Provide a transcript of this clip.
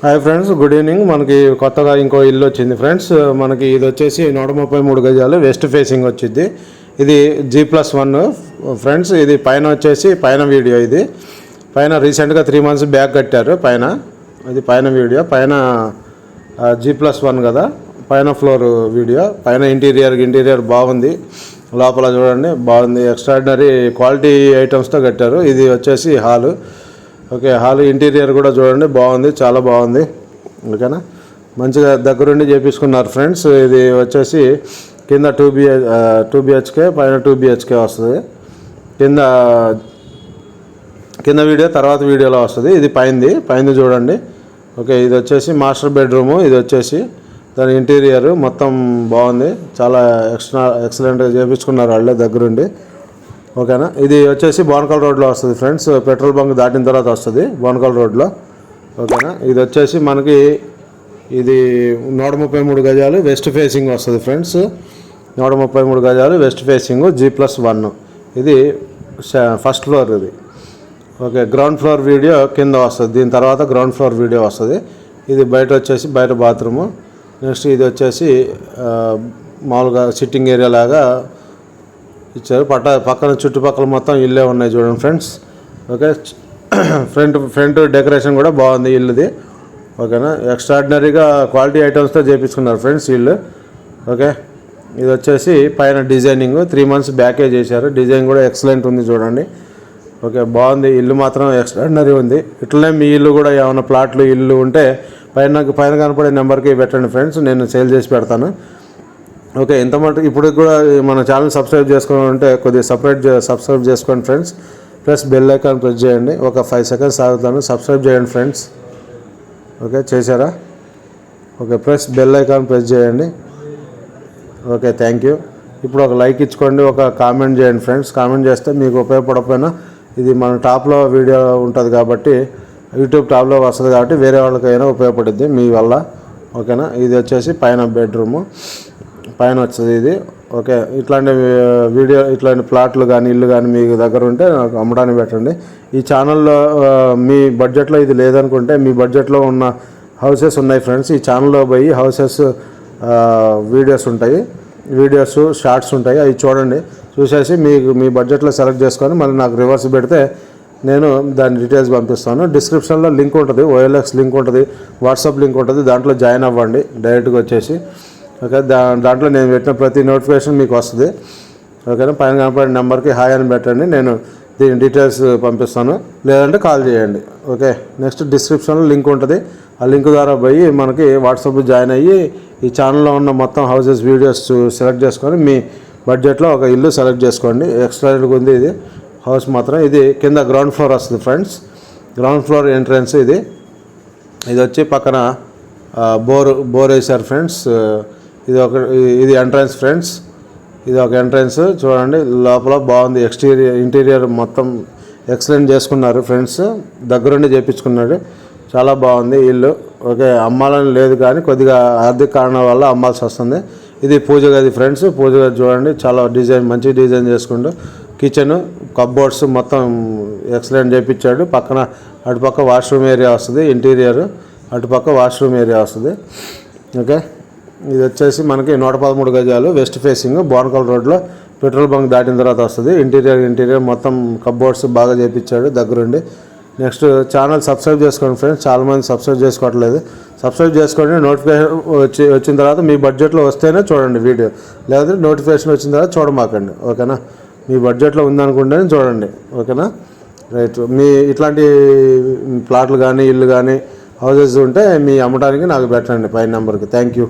Hi friends good evening మనకి కొత్తగా ఇంకో ఇల్లు వచ్చింది ఫ్రెండ్స్ మనకి ఇది వచ్చేసి నూట ముప్పై మూడు గజాలు వెస్ట్ ఫేసింగ్ వచ్చింది. ఇది జీ ప్లస్ వన్ ఫ్రెండ్స్ ఇది పైన వచ్చేసి పైన వీడియో ఇది. పైన రీసెంట్గా త్రీ మంత్స్ బ్యాక్ కట్టారు పైన. ఇది పైన వీడియో పైన జీ ప్లస్ వన్ కదా. పైన ఫ్లోర్ వీడియో పైన ఇంటీరియర్ ఇంటీరియర్ బాగుంది. లోపల చూడండి బాగుంది. ఎక్స్ట్రాడినరీ క్వాలిటీ ఐటమ్స్తో కట్టారు. ఇది వచ్చేసి హాలు ఓకే హాల్ ఇంటీరియర్ కూడా చూడండి. బాగుంది చాలా బాగుంది. ఓకేనా? మంచిగా దగ్గరుండి చేపించుకున్నారు ఫ్రెండ్స్. ఇది వచ్చేసి కింద టూ బిహె టూ బిహెచ్కే పైన టూ బిహెచ్కే వస్తుంది. కింద కింద వీడియో తర్వాత వీడియోలో వస్తుంది. ఇది పైంది పైంది చూడండి. ఓకే ఇది వచ్చేసి మాస్టర్ బెడ్రూము. ఇది వచ్చేసి దాని ఇంటీరియర్ మొత్తం బాగుంది. చాలా ఎక్స్ట్రా ఎక్సలెంట్గా చేపించుకున్నారు వాళ్ళే దగ్గరుండి. ఓకేనా? ఇది వచ్చేసి బోనకల్ రోడ్లో వస్తుంది ఫ్రెండ్స్. పెట్రోల్ బంక్ దాటిన తర్వాత వస్తుంది బోనకల్ రోడ్లో. ఓకేనా? ఇది వచ్చేసి మనకి ఇది నూట ముప్పై మూడు గజాలు వెస్ట్ ఫేసింగ్ వస్తుంది ఫ్రెండ్స్. నూట ముప్పై మూడు గజాలు west facing G plus one. ఇది ఫస్ట్ ఫ్లోర్ ఇది. ఓకే గ్రౌండ్ ఫ్లోర్ వీడియో కింద వస్తుంది. దీని తర్వాత గ్రౌండ్ ఫ్లోర్ వీడియో వస్తుంది. ఇది బయట వచ్చేసి బయట బాత్రూము. నెక్స్ట్ ఇది వచ్చేసి మామూలుగా సిట్టింగ్ ఏరియా లాగా ఇచ్చారు. పట్ట పక్కన చుట్టుపక్కల మొత్తం ఇల్లే ఉన్నాయి చూడండి friends. Okay? Front front decoration కూడా బాగుంది ఇల్లుది. ఓకేనా? ఎక్స్ట్రాడినరీగా క్వాలిటీ ఐటమ్స్తో చేపించుకున్నారు ఫ్రెండ్స్ ఇల్లు. ఓకే? ఇది వచ్చేసి పైన డిజైనింగ్. త్రీ మంత్స్ బ్యాకే చేశారు. డిజైన్ కూడా ఎక్సలెంట్ ఉంది చూడండి. ఓకే? బాగుంది. ఇల్లు మాత్రం ఎక్స్ట్రాడినరీ ఉంది. ఇట్లనే మీ ఇల్లు కూడా ఏమైనా ప్లాట్లు ఇల్లు ఉంటే పైన పైన కనపడే నెంబర్కి పెట్టండి ఫ్రెండ్స్. నేను సేల్ చేసి పెడతాను. ఓకే ఎంత మటుకు ఇప్పుడు కూడా మన ఛానల్ సబ్స్క్రైబ్ చేసుకోవాలంటే ఉంటే కొద్దిగా సపరేట్ సబ్స్క్రైబ్ చేసుకోండి friends. Plus bell icon press చేయండి. ఒక ఫైవ్ సెకండ్స్ ఆగుతాను. సబ్స్క్రైబ్ చేయండి ఫ్రెండ్స్. ఓకే చేశారా? Okay plus bell icon press చేయండి. Okay thank you. ఇప్పుడు ఒక లైక్ ఇచ్చుకోండి ఒక కామెంట్ చేయండి ఫ్రెండ్స్. కామెంట్ చేస్తే మీకు ఉపయోగపడకపోయినా ఇది మన టాప్లో వీడియో ఉంటుంది కాబట్టి యూట్యూబ్ టాప్లో వస్తుంది కాబట్టి వేరే వాళ్ళకైనా ఉపయోగపడుద్ది మీ వల్ల. ఓకేనా? ఇది వచ్చేసి పైన బెడ్రూము. పైన వచ్చేది ఇది. ఓకే ఇట్లాంటి వీడియో ఇట్లాంటి ప్లాట్లు కానీ ఇల్లు కానీ మీ దగ్గర ఉంటే నాకు అమ్మడానికి పెట్టండి. ఈ ఛానల్లో మీ బడ్జెట్లో ఇది లేదనుకుంటే మీ బడ్జెట్లో ఉన్న హౌసెస్ ఉన్నాయి ఫ్రెండ్స్. ఈ ఛానల్లో పోయి హౌసెస్ వీడియోస్ ఉంటాయి. వీడియోస్ షార్ట్స్ ఉంటాయి. అవి చూడండి. చూసేసి మీకు మీ బడ్జెట్లో సెలెక్ట్ చేసుకొని మళ్ళీ నాకు రివర్స్ పెడితే నేను దాని డీటెయిల్స్ పంపిస్తాను. డిస్క్రిప్షన్లో లింక్ ఉంటుంది. ఓఎల్ఎక్స్ లింక్ ఉంటుంది. వాట్సాప్ లింక్ ఉంటుంది. దాంట్లో జాయిన్ అవ్వండి. డైరెక్ట్గా వచ్చేసి. ఓకే దా దాంట్లో నేను పెట్టిన ప్రతి నోటిఫికేషన్ మీకు వస్తుంది. ఓకేనా? పైన కనపడిన నెంబర్కి హాయ్ అని పెట్టండి. నేను దీని డీటెయిల్స్ పంపిస్తాను. లేదంటే కాల్ చేయండి. ఓకే? నెక్స్ట్ డిస్క్రిప్షన్లో లింక్ ఉంటుంది. ఆ లింక్ ద్వారా పోయి మనకి వాట్సాప్ జాయిన్ అయ్యి ఈ ఛానల్లో ఉన్న మొత్తం హౌసెస్ వీడియోస్ సెలెక్ట్ చేసుకొని మీ బడ్జెట్లో ఒక ఇల్లు సెలెక్ట్ చేసుకోండి. ఎక్స్ట్రాగా ఉంది ఇది. హౌస్ మాత్రం ఇది కింద గ్రౌండ్ ఫ్లోర్ వస్తుంది ఫ్రెండ్స్. గ్రౌండ్ ఫ్లోర్ ఎంట్రన్స్ ఇది. ఇది వచ్చి పక్కన బోర్ బోర్ వేశారు ఫ్రెండ్స్. ఇది ఒక ఇది ఎంట్రన్స్ ఫ్రెండ్స్ ఇది ఒక ఎంట్రన్స్ చూడండి లోపల బాగుంది. ఎక్స్టీరియర్ ఇంటీరియర్ మొత్తం ఎక్సలెంట్ చేసుకున్నారు ఫ్రెండ్స్ దగ్గరుండి చేపించుకున్నాడు. చాలా బాగుంది ఇల్లు. ఓకే అమ్మాలని లేదు కానీ కొద్దిగా ఆర్థిక కారణాల వల్ల అమ్మాల్సి వస్తుంది. ఇది పూజ గది ఫ్రెండ్స్ పూజ గది చూడండి చాలా డిజైన్ మంచి డిజైన్ చేసుకుంటూ కిచెన్ కబ్బోర్డ్స్ మొత్తం ఎక్సలెంట్ చేపించాడు. పక్కన అటుపక్క వాష్రూమ్ ఏరియా వస్తుంది. ఇంటీరియర్ అటుపక్క వాష్రూమ్ ఏరియా వస్తుంది. ఓకే. ఇది వచ్చేసి మనకి నూట పదమూడు గజాలు వెస్ట్ ఫేసింగ్ బోనకల్ రోడ్లో పెట్రోల్ బంక్ దాటిన తర్వాత వస్తుంది. ఇంటీరియర్ ఇంటీరియర్ మొత్తం కబ్బోర్డ్స్ బాగా చేపించాడు దగ్గరుండి. నెక్స్ట్ ఛానల్ సబ్స్క్రైబ్ చేసుకోండి ఫ్రెండ్స్ చాలామంది సబ్స్క్రైబ్ చేసుకోవట్లేదు. సబ్స్క్రైబ్ చేసుకోండి. నోటిఫికేషన్ వచ్చి వచ్చిన తర్వాత మీ బడ్జెట్లో వస్తేనే చూడండి వీడియో. లేకపోతే నోటిఫికేషన్ వచ్చిన తర్వాత చూడమాకండి. ఓకేనా? మీ బడ్జెట్లో ఉందనుకుంటేనే చూడండి. ఓకేనా? రైట్ మీ ఇట్లాంటి ప్లాట్లు కానీ ఇల్లు కానీ హౌసెస్ ఉంటే మీ అమ్మడానికి నాకు పెట్టండి పై నెంబర్కి. Thank you